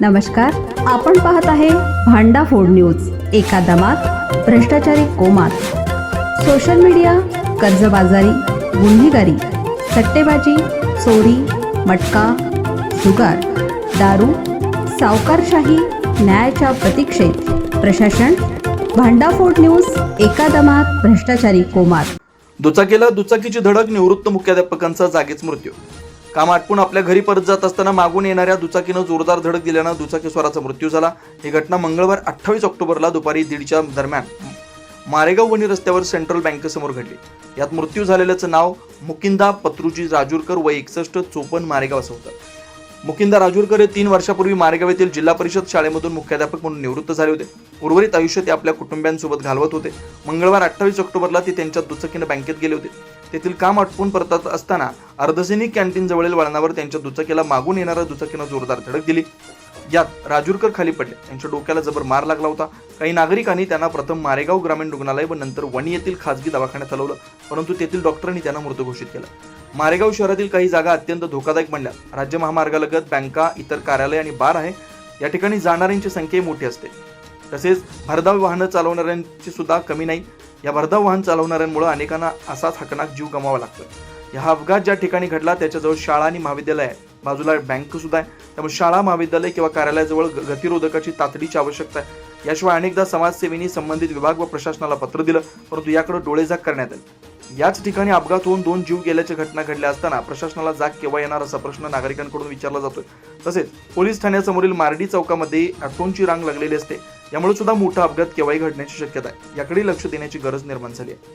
नमस्कार आपण पाहत आहे भांडा फोड न्यूज एका दमात भ्रष्टाचारी कोमात. सोशल मीडिया कर्जबाजारी गुन्हेगारी सट्टेबाजी चोरी मटका जुगार दारू सावकारशाही न्यायाच्या प्रतीक्षेत. प्रशासन भांडाफोड न्यूज एका दमात भ्रष्टाचारी कोमात. दुचाकीला दुचाकीची धडक निवृत्त मुख्याध्यापकांचा जागीच मृत्यू. काम आटपून आपल्या घरी परत जात असताना मागून येणाऱ्या दुचाकीनं जोरदार धडक दिल्यानं दुचाकीस्वाराचा मृत्यू झाला. ही घटना मंगळवार अठ्ठावीस ऑक्टोबरला दुपारी दीडच्या दरम्यान मारेगाव वणी रस्त्यावर सेंट्रल बँकेसमोर घडली. यात मृत्यू झालेल्याचं नाव मुकिंदा पत्रुजी राजूरकर वय एकसष्ट चोपन्न मारेगाव असं होतं. मुकिंदा राजूरकर हे तीन वर्षापूर्वी मारेगाव येथील जिल्हा परिषद शाळेमधून मुख्याध्यापक म्हणून निवृत्त झाले होते. उर्वरित आयुष्य ते आपल्या कुटुंबियांसोबत घालवत होते. मंगळवार अठ्ठावीस ऑक्टोबरला ते त्यांच्या दुचाकीनं बँकेत गेले होते. तेथील काम आटपून परतत असताना अर्धसैनिक कॅन्टीन जवळील वळणावर त्यांच्या दुचाकीला मागून येणाऱ्या दुचाकीनं जोरदार धडक दिली. यात राजूरकर खाली पडले. त्यांच्या डोक्याला जबर मार लागला होता. काही नागरिकांनी त्यांना प्रथम मारेगाव ग्रामीण रुग्णालय व नंतर वणी येथील खासगी दवाखान्यात हलवलं परंतु तेथील डॉक्टरांनी त्यांना मृत घोषित केलं. मारेगाव शहरातील काही जागा अत्यंत धोकादायक बनल्या. राज्य महामार्गालगत बँका इतर कार्यालय आणि बार आहे. या ठिकाणी जाणाऱ्यांची संख्याही मोठी असते. तसेच भरधाव वाहनं चालवणाऱ्यांची सुद्धा कमी नाही. या भरधाव वाहन चालवणाऱ्यांमुळे अनेकांना असाच हकनाक जीव गमावा लागतो. या हा अपघात ज्या ठिकाणी घडला त्याच्याजवळ शाळा आणि महाविद्यालय आहे. बाजूला बँक सुद्धा आहे. त्यामुळे शाळा महाविद्यालय किंवा कार्यालयाजवळ गतिरोधकाची तातडीची आवश्यकता आहे. याशिवाय अनेकदा समाजसेवेनी संबंधित विभाग व प्रशासनाला पत्र दिलं परंतु याकडे डोळेझाक करण्यात आली. याच ठिकाणी अपघात होऊन दोन जीव गेल्याच्या घटना घडल्या असताना प्रशासनाला जाग केव्हा येणार असा प्रश्न नागरिकांकडून विचारला जातोय. तसेच पोलीस ठाण्यासमोरील मार्डी चौकामध्ये ऑटोंची रांग लागलेली असते. यामुळे सुद्धा मोठा अपघात केव्हाही घडण्याची शक्यता आहे. याकडे लक्ष देण्याची गरज निर्माण झाली आहे.